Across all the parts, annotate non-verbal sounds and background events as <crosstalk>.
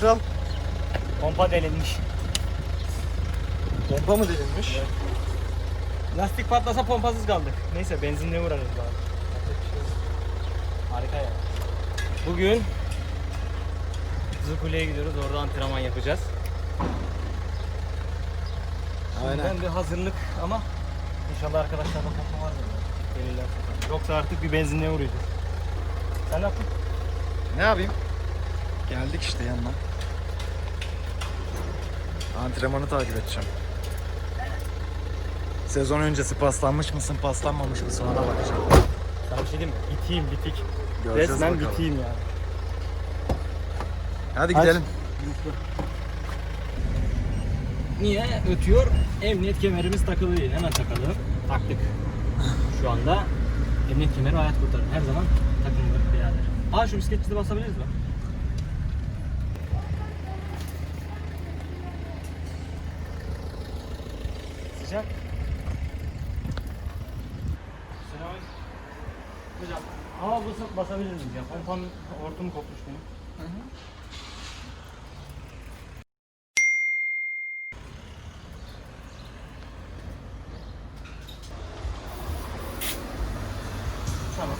kral? Pompa delinmiş. Pompa mı delinmiş? Lastik patlasa pompasız kaldık. Neyse benzinle uğrarız bari. Harika ya. Bugün Zukule'ye gidiyoruz. Orada antrenman yapacağız. Ben bir hazırlık ama inşallah arkadaşlar da pompa vardır. Gelirler. Yoksa artık bir benzinliğe uğrayacağız. Sen ne yaptın? Ne yapayım? Geldik işte yanına. Antrenmanı takip edeceğim. Sezon öncesi paslanmış mısın, paslanmamış mısın ona bakacağım. Sana bir şey diyeyim mi? Biteyim bitik. Göreceğiz Resmen bakalım. biteyim yani. Hadi Hadi. gidelim. Niye? Ötüyor. Emniyet kemerimiz takılı değil. Hemen takalım. Taktık. Şu anda emniyet kemeri hayat kurtarır. Her zaman takılır birader. Aa şu bisikletçide basabiliriz mi? Sıcak. Selamünaleyküm. Hocam hava basabilir miyiz ya? Pompanın hortumu kopmuş benim. Tamam.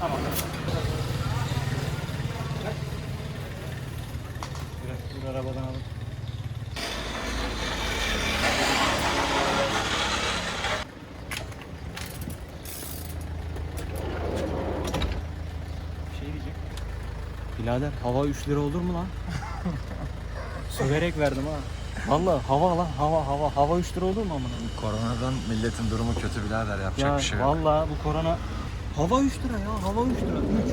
Tamam. Biraz dur arabadan alalım. Bir şey diyecek. Birader hava 3 lira olur mu lan? <laughs> Söverek verdim ha. Vallahi hava lan hava hava hava 3 lira olur mu amına? Koronadan milletin durumu kötü birader yapacak Ya bir şey yok. vallahi bu korona hava 3 lira ya hava 3 lira 3.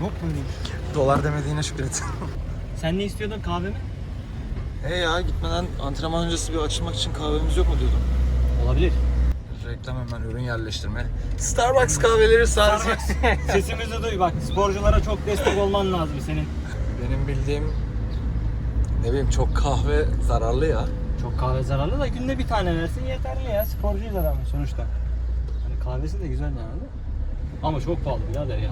Yok böyle bir şey. Dolar demediğine şükret. <laughs> Sen ne istiyordun kahve mi? He ya gitmeden antrenman öncesi bir açılmak için kahvemiz yok mu diyordum. Olabilir. Reklam hemen ürün yerleştirme. Starbucks kahveleri sadece. Sesimizi duy bak sporculara çok destek olman lazım senin. Benim bildiğim ne bileyim çok kahve zararlı ya. Çok kahve zararlı da günde bir tane versin yeterli ya sporcuyuz adam sonuçta. Hani kahvesi de güzel yani. Ama çok pahalı birader ya.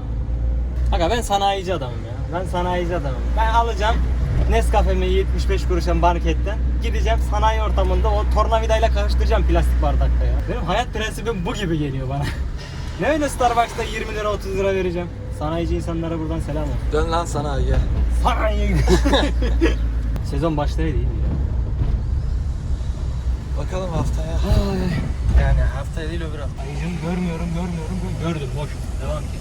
Aga ben sanayici adamım ya. Ben sanayici adamım. Ben alacağım Nescafe'mi 75 kuruşa marketten. Gideceğim sanayi ortamında o tornavidayla karıştıracağım plastik bardakta ya. Benim hayat prensibim bu gibi geliyor bana. <laughs> ne öyle Starbucks'ta 20 lira 30 lira vereceğim. Sanayici insanlara buradan selam olsun. Dön lan sanayiye. Sanayi. <laughs> Sezon başlaydı iyi mi ya? Bakalım haftaya. Yani haftaya değil öbür hafta. Ayıcım görmüyorum, görmüyorum, gör- gördüm. Boş. Devam ki.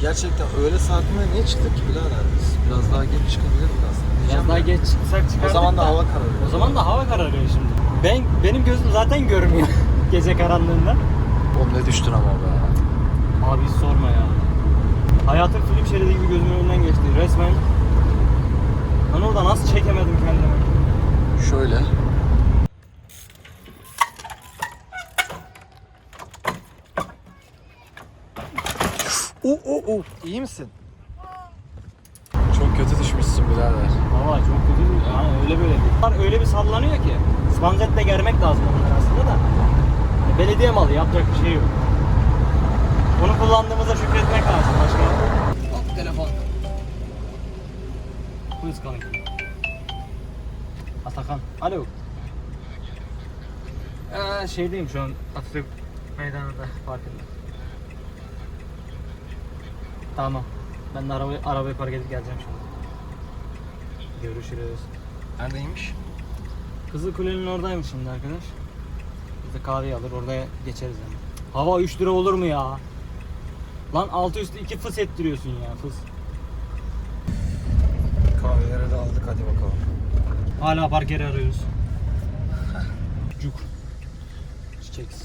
Gerçekten öğle saatinde niye çıktık ki birader biz? Biraz daha geç çıkabilirdik aslında. Biraz Diyeceğim daha geç çıksak çıkardık O zaman da hava O kararıyor. zaman da hava kararıyor şimdi. Ben benim gözüm zaten görmüyor <laughs> gece karanlığında. Oğlum ne düştün ama be. Abi hiç sorma ya. Hayatın film şeridi gibi gözümün önünden geçti. Resmen ben orada nasıl çekemedim kendimi. Şöyle. Oo oo oo. İyi misin? Birader. Valla çok kötü. Yani öyle böyle değil. Bunlar Öyle bir sallanıyor ki. Spanzetle germek lazım onları aslında da. Belediye malı yapacak bir şey yok. Onu kullandığımızda şükretmek lazım başka. Hop telefon. Please calling. Atakan. Alo. Ee, şeydeyim şu an Atatürk meydanında parkında. Tamam. Ben de arabayı, arabayı park edip geleceğim şimdi. Görüşürüz. Neredeymiş? Kızıl Kule'nin oradaymış şimdi arkadaş. Biz de kahveyi alır orada geçeriz yani. Hava 3 lira olur mu ya? Lan altı üstü 2 fıs ettiriyorsun ya fıs. Kahveleri de aldık hadi bakalım. Hala park yeri arıyoruz. Cuk. Çiçeks.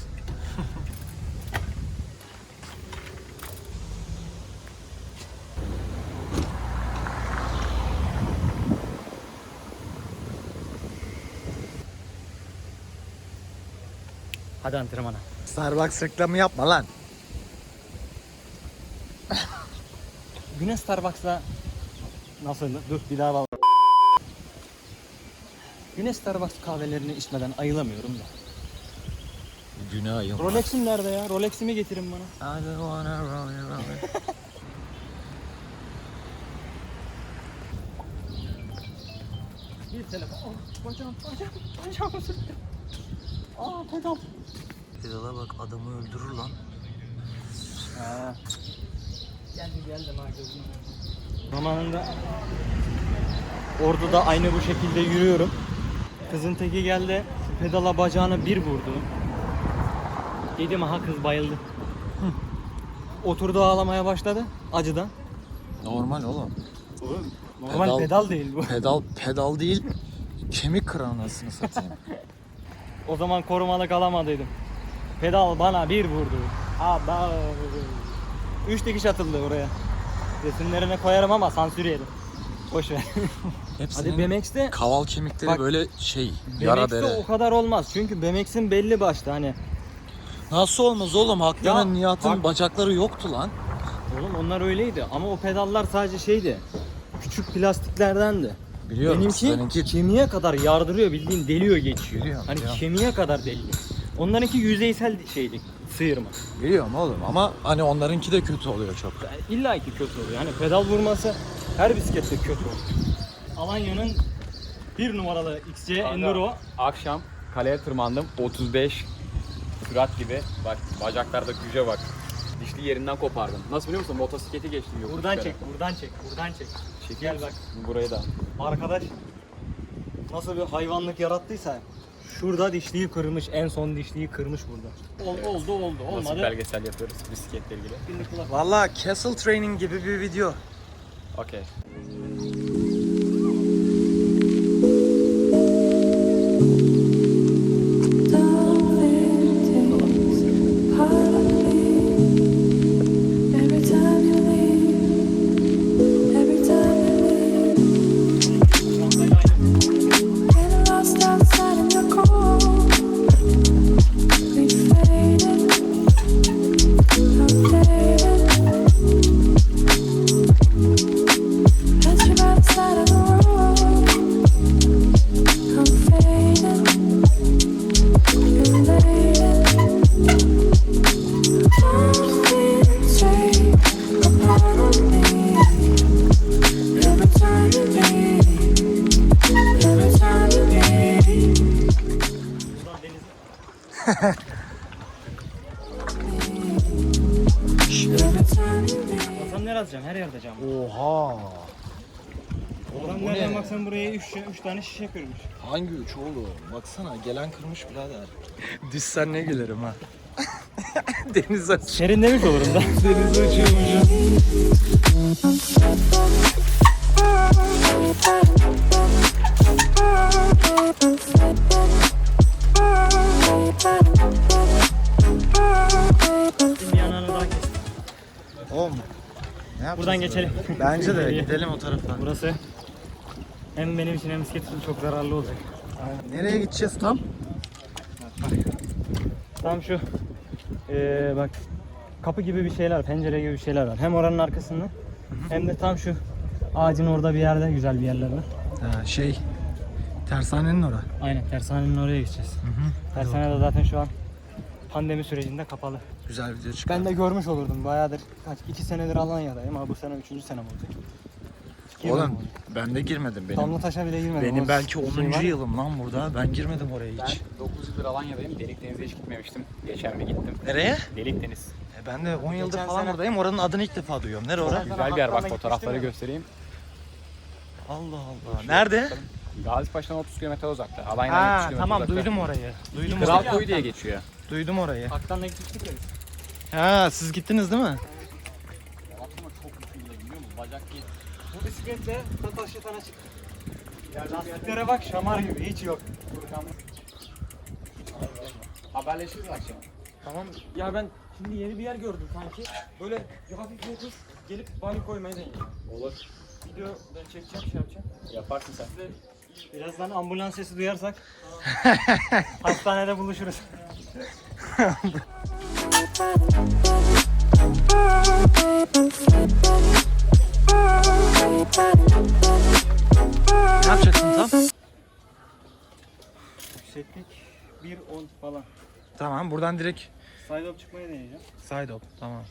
Hadi antrenmana. Starbucks reklamı yapma lan. Güne Starbucks'la nasıl? Dur bir daha bak. Güne Starbucks kahvelerini içmeden ayılamıyorum da. Güne ayılmaz. Rolex'im nerede ya? Rolex'imi getirin bana. I don't wanna roll it, roll. Bir telefon. Oh, bacağım, bacağım, bacağım. Aa pedal. Pedala bak adamı öldürür lan. Ha. Geldi geldi Michael. Zamanında orada da aynı bu şekilde yürüyorum. Kızın teki geldi. Pedala bacağına bir vurdu. Dedim aha kız bayıldı. Hı. <laughs> Oturdu ağlamaya başladı acıdan. Normal oğlum. Normal Pedal- pedal değil bu. Pedal pedal değil. Kemik kıran anasını satayım. <laughs> O zaman korumalık alamadıydım. Pedal bana bir vurdu. Aba. Üç dikiş atıldı oraya. Resimlerine koyarım ama sansür yedim. Boş ver. <laughs> Hepsinin Hadi BMX'te kaval kemikleri Bak, böyle şey yara BMX'te bere. o kadar olmaz. Çünkü BMX'in belli başta hani. Nasıl olmaz oğlum? Hakkı'nın Ya, Nihat'ın bak- bacakları yoktu lan. Oğlum onlar öyleydi ama o pedallar sadece şeydi. Küçük plastiklerdendi. Biliyorum. Benimki seninki kemiğe kadar yardırıyor bildiğin deliyor geçiyor. Biliyorum, hani biliyorum. kemiğe kadar deliyor. Onlarınki yüzeysel şeydi. Sıyırma. biliyorum oğlum ama hani onlarınki de kötü oluyor çok. İlla ki kötü oluyor. Hani pedal vurması her bisiklette kötü oluyor. Alanya'nın bir numaralı XC Enduro. Akşam kaleye tırmandım. 35 sürat gibi. Bak bacaklarda güce bak. Dişli yerinden kopardım. Nasıl biliyor musun? Motosikleti geçtim yokuş Buradan çek, buradan çek, buradan çek. Çekiyor Gel bak. Burayı da. Arkadaş nasıl bir hayvanlık yarattıysa şurada dişliği kırmış, en son dişliği kırmış burada. Oldu, oldu, oldu. Nasıl bir Olmadı. belgesel yapıyoruz bisikletle ilgili. <laughs> Valla castle training gibi bir video. Okey. Tane şişe kırmış. Hangi üç oğlum? Baksana gelen kırmış birader. <laughs> Düşsen ne gülerim ha. <laughs> Deniz aç. Serin demiş olurum da. <laughs> Deniz açıyormuşum. Bir yanını daha kes. Oğlum. Ne yapacağız Buradan geçelim. Bence de gidelim o taraftan. Burası hem benim için hem bisiklet için çok zararlı olacak. Nereye gideceğiz tam? Tam şu eee bak kapı gibi bir şeyler, pencere gibi bir şeyler var. Hem oranın arkasında hem de tam şu ağacın orada bir yerde güzel bir yerler var. Ha, şey. Tersanenin ora. Aynen tersanenin oraya gideceğiz. Tersane de zaten şu an pandemi sürecinde kapalı. Güzel video çıkar. Ben de görmüş olurdum bayağıdır. Kaç iki senedir Alanya'dayım ama bu sene üçüncü senem olacak. Girmedim Oğlum oraya. ben de girmedim benim. Damlataş'a bile girmedim. Benim O belki şey 10. var. yılım lan burada. Ben girmedim oraya Ben hiç. 9 yıldır Alanya'dayım. Delikdeniz'e hiç gitmemiştim. Geçen bir gittim. Nereye? Delikdeniz. E ben de 10 yıldır Geçen falan sene- oradayım. Oranın adını ilk defa duyuyorum. Nere ora? Güzel bir yer. Bak fotoğrafları göstereyim. Allah Allah. Nerede? Gazi Paşa'dan 30 km uzakta. Alanya'dan 70 Ha km tamam uzakta. duydum orayı. Duydum Kral orayı. Koyu diye geçiyor. Duydum orayı. Aktan'la gitmiştik ya biz. Ha siz gittiniz değil mi? Aklıma çok geliyor biliyor musun? Bacak git. Bu bisikletle Tataş'ı sana çıktı. Lastiklere bak şamar gibi hiç yok. Haberleşiriz akşam. Tamam ya ben şimdi yeni bir yer gördüm sanki. Böyle bir hafif yokuş gelip bani koymayı deneyim. Olur. Video ben çekeceğim şey yapacağım. Yaparsın sen. Birazdan ambulans sesi duyarsak <laughs> hastanede buluşuruz. <laughs> Ne yapacaksın tam? Yükseklik 1.10 falan. Tamam buradan direkt Side up çıkmayı deneyeceğim. side up. Tamam.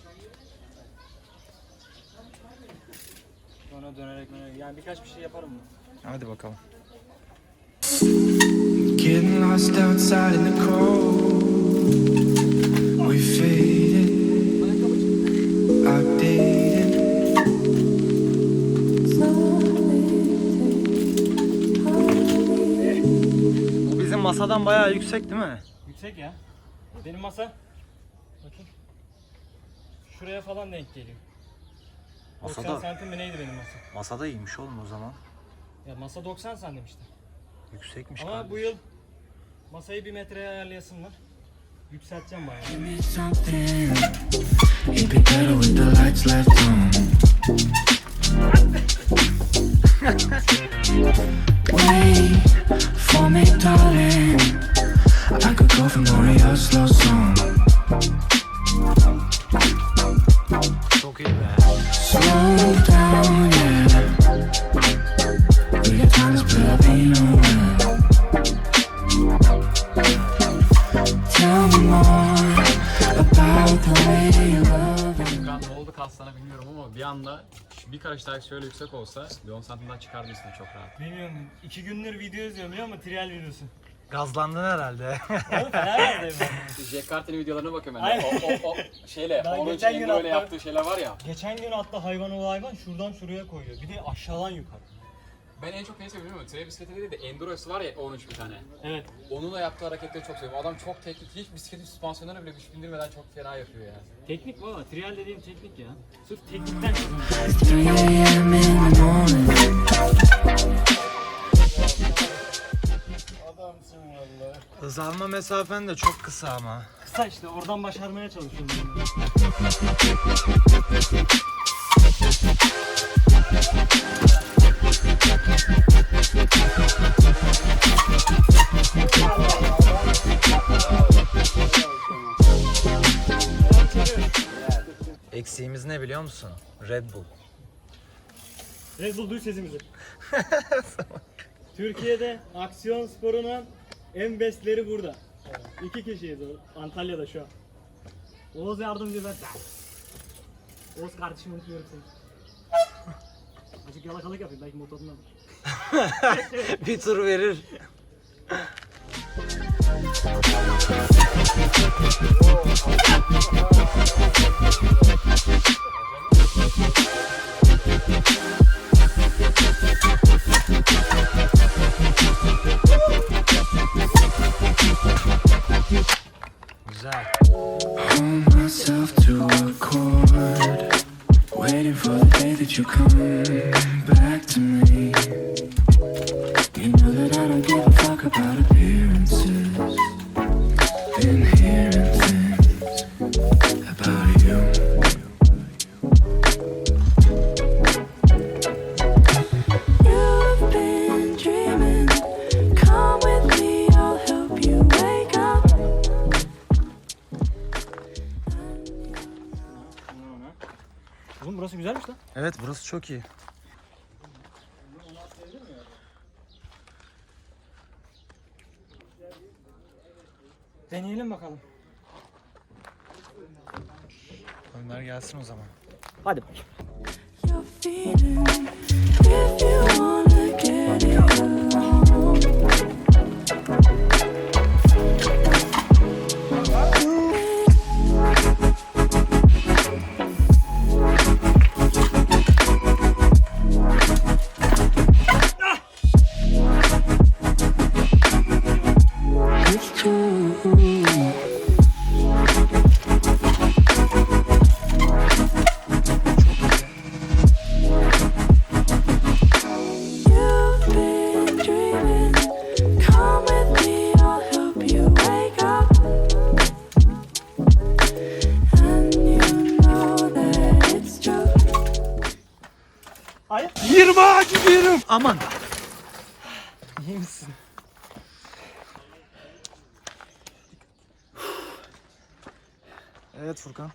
Sonra dönerek dönerek. Yani birkaç bir şey yaparım mı? Hadi bakalım. Getting lost outside in the cold. We faded, masadan bayağı yüksek değil mi? Yüksek ya. Benim masa. Bakayım. Şuraya falan denk geliyor. 90 Masada, santim mi neydi benim masa? masada iyiymiş oğlum o zaman. Ya masa 90 santim işte. Yüksekmiş Ama kardeşim. bu yıl masayı bir metreye ayarlayasım var. Yükselteceğim bayağı. <laughs> Wait for me, darling. I could go for more of slow song. Slow down. Bir karış daha şöyle yüksek olsa bir 10 santimden çıkardı üstüne çok rahat. Bilmiyorum. iki gündür video izliyorum biliyor musun? Trial videosu. Gazlandın herhalde. Oğlum fena. <laughs> Jack Carter'in videolarına bakıyorum ben. Aynen. de. O, o, o şeyle, Ben onun geçen için gün böyle hatta- yaptığı şeyler var ya. Geçen gün hatta hayvan o hayvan şuradan şuraya koyuyor. Bir de aşağıdan yukarı. Ben en çok neyi seviyorum biliyor musun? Bisikleti değil de Enduro'su var ya 13 bir tane. Evet. Onunla yaptığı hareketleri çok seviyorum. Adam çok teknik, hiç bisikletin süspansiyonlarına bile güç bindirmeden çok fena yapıyor ya. Teknik valla. Trial dediğim teknik ya. Sırf teknikten kazanıyor. 3 a.m. in the morning. Hız alma mesafen de çok kısa ama. Kısa işte oradan başarmaya çalışıyorum. Ne biliyor musun? Red Bull. Red Bull duy sesimizi. <laughs> Türkiye'de aksiyon sporunun en bestleri burada. İki kişiyiz o- Antalya'da şu an. Oğuz yardımcı ben. Oğuz kardeşim unutmuyorum seni. Azıcık yalakalık yapayım belki motorundan. <laughs> Bir tur verir. <laughs> burası güzelmiş lan. Evet burası çok iyi. Deneyelim bakalım. Ömer gelsin o zaman. Hadi bakayım.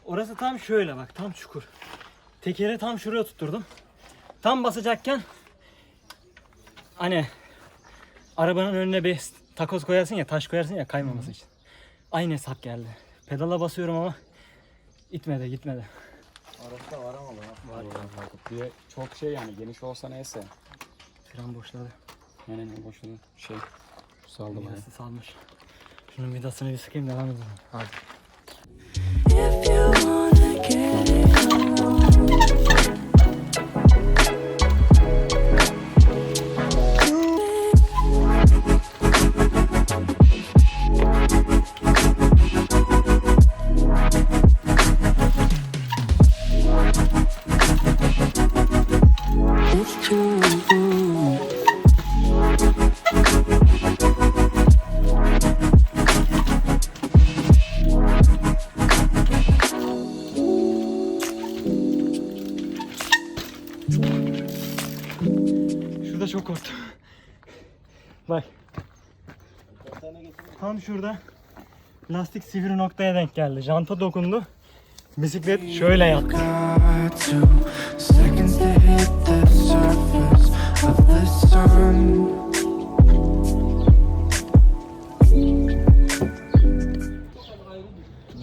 Orası tam şöyle bak tam çukur. Tekeri tam şuraya tutturdum. Tam basacakken hani arabanın önüne bir takoz koyarsın ya taş koyarsın ya kaymaması için. aynı hesap geldi. Pedala basıyorum ama itmedi gitmedi. Araçta var ama lan. Var de çok şey yani geniş olsa neyse. Fren boşladı. Yani ne boşuna şey. Saldım yani. Vidası salmış. Şunun vidasını bir sıkayım devam edelim. If şurada lastik sivri noktaya denk geldi. Janta dokundu. Bisiklet şöyle sun.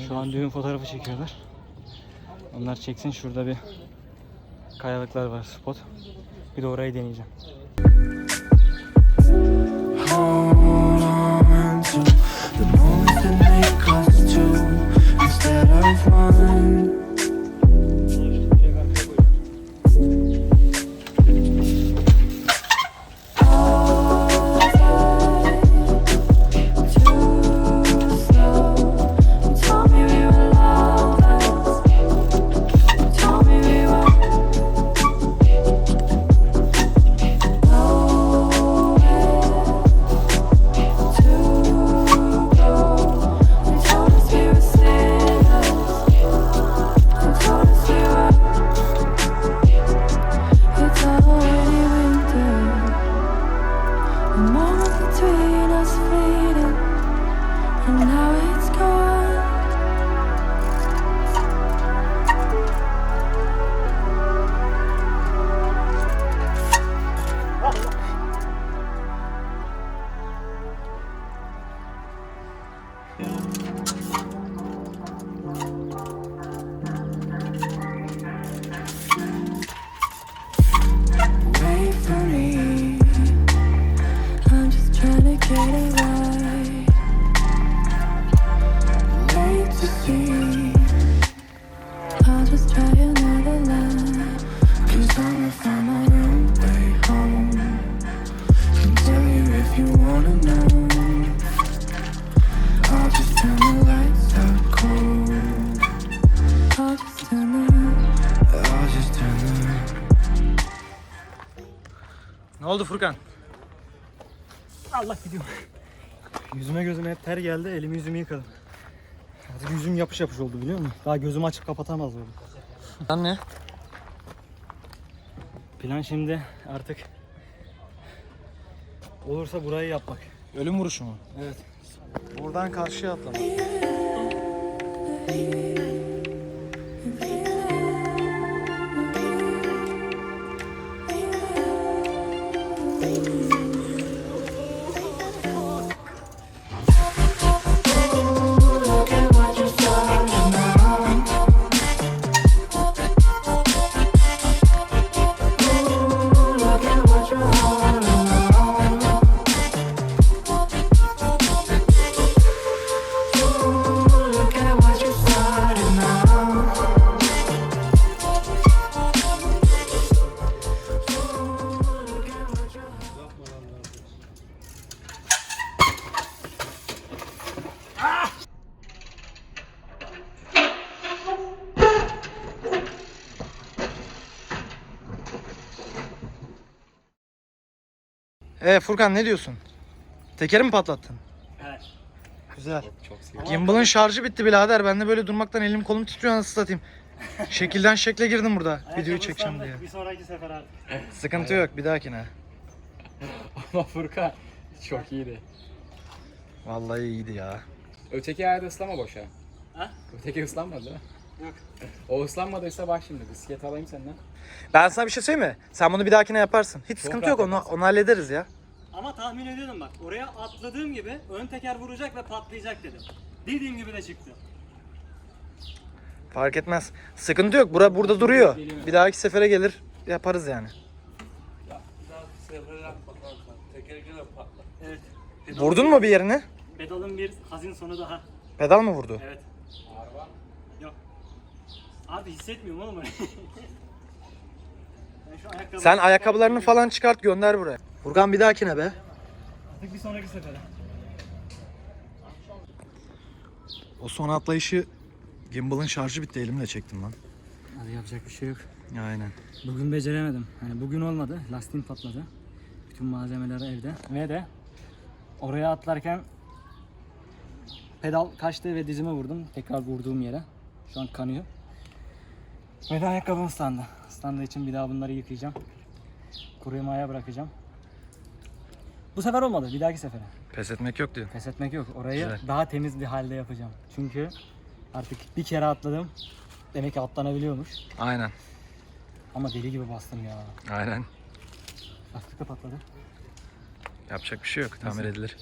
Şu an düğün fotoğrafı çekiyorlar. Onlar çeksin şurada bir kayalıklar var spot. Bir de orayı deneyeceğim. Hold one. Ter geldi. Elimi yüzümü yıkadım. Artık yüzüm yapış yapış oldu biliyor musun? Daha gözümü açıp kapatamaz oldum. Lan ne? Plan şimdi artık olursa burayı yapmak. Ölüm vuruşu mu? Evet. Buradan karşıya atlamak. E Furkan ne diyorsun? Tekeri mi patlattın? Evet. Güzel. Çok sevdim. Gimbal'ın şarjı bitti birader. Ben de böyle durmaktan elim kolum titriyor nasıl satayım. <laughs> Şekilden şekle girdim burada. Videoyu çekeceğim diye. Bir sonraki sefer artık. Sıkıntı yok bir dahakine. <laughs> Ama Furkan çok iyiydi. Vallahi iyiydi ya. Öteki ayağı da ıslama boşa. Ha? Öteki ıslanmadı değil mi? Yok. O ıslanmadıysa bak şimdi bisiklet alayım senden. Ben sana bir şey söyleyeyim mi? Sen bunu bir dahakine yaparsın. Hiç sıkıntı rahat yok onu, yaparsın. onu hallederiz ya. Ama tahmin ediyordum bak. Oraya atladığım gibi ön teker vuracak ve patlayacak dedim. Dediğim gibi de çıktı. Fark etmez. Sıkıntı yok. Bura burada duruyor. Bir dahaki sefere gelir yaparız yani. Evet. Vurdun mu bir yerine? Pedalın bir hazin sonu daha. Pedal mı vurdu? Evet. Yok. Abi hissetmiyorum oğlum. <laughs> ben şu ayakkabı... Sen ayakkabılarını falan çıkart gönder buraya. Furkan bir dahakine be. Artık bir sonraki sefere. O son atlayışı gimbal'ın şarjı bitti elimle çektim lan. Hadi yapacak bir şey yok. Aynen. Bugün beceremedim. Hani bugün olmadı. Lastiğim patladı. Bütün malzemeler evde. Ve de oraya atlarken pedal kaçtı ve dizime vurdum. Tekrar vurduğum yere. Şu an kanıyor. Ve de ayakkabım ıslandı. Islandığı için bir daha bunları yıkayacağım. Kurumaya bırakacağım. Bu sefer olmadı. Bir dahaki sefere. Pes etmek yok diyor. Pes etmek yok. Orayı Güzel. daha temiz bir halde yapacağım. Çünkü artık bir kere atladım. Demek ki atlanabiliyormuş. Aynen. Ama deli gibi bastım ya. Aynen. Lastik de patladı. Yapacak bir şey yok. Tamir edilir.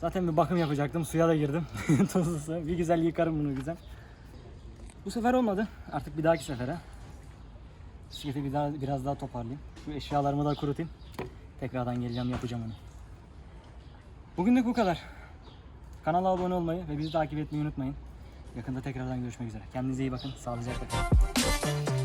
Zaten bir bakım yapacaktım. Suya da girdim. <laughs> Tuzlu su. Bir güzel yıkarım bunu güzel. Bu sefer olmadı. Artık bir dahaki sefere. Bisikleti bir daha, biraz daha toparlayayım. Şu eşyalarımı da kurutayım. Tekrardan geleceğim yapacağım onu. Bugünlük bu kadar. Kanala abone olmayı ve bizi takip etmeyi unutmayın. Yakında tekrardan görüşmek üzere. Kendinize iyi bakın. Sağlıcakla kalın.